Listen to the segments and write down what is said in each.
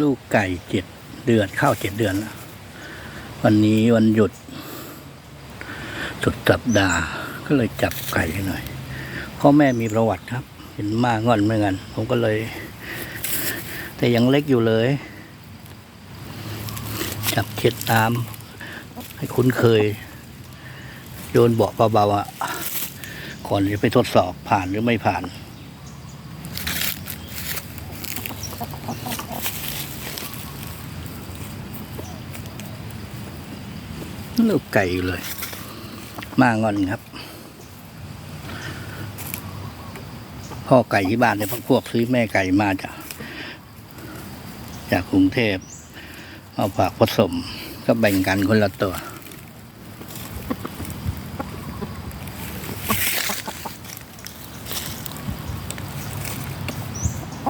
ลูกไก่เจ็ดเดือนเข้าเจ็ดเดือนแล้ววันนี้วันหยุด สุดสัปดาห์ก็เลยจับไก่ห้หน่อยพ่อแม่มีประวัติครับ เห็นมางอนเมือนกันผมก็เลย แต่ยังเล็กอยู่เลย จับเช็ดน้ำให้คุ้นเคย โยนเบาะเบาๆอะก่อนจะไปทดสอบผ่านหรือไม่ผ่าน ลูกไก่อยู่เลย มางอนครับ พ่อไก่ที่บ้านเนี่ยพวกซื้อแม่ไก่มาจากจากกรุงเทพเอาฝากผสม ก็แบ่งกันคนละตัว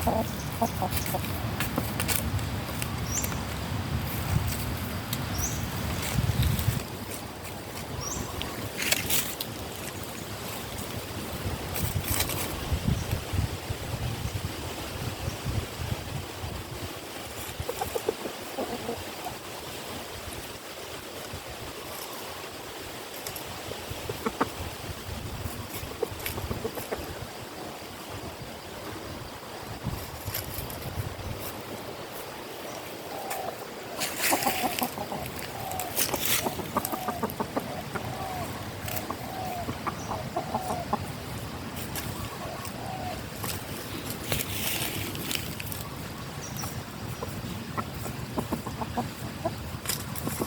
Oh,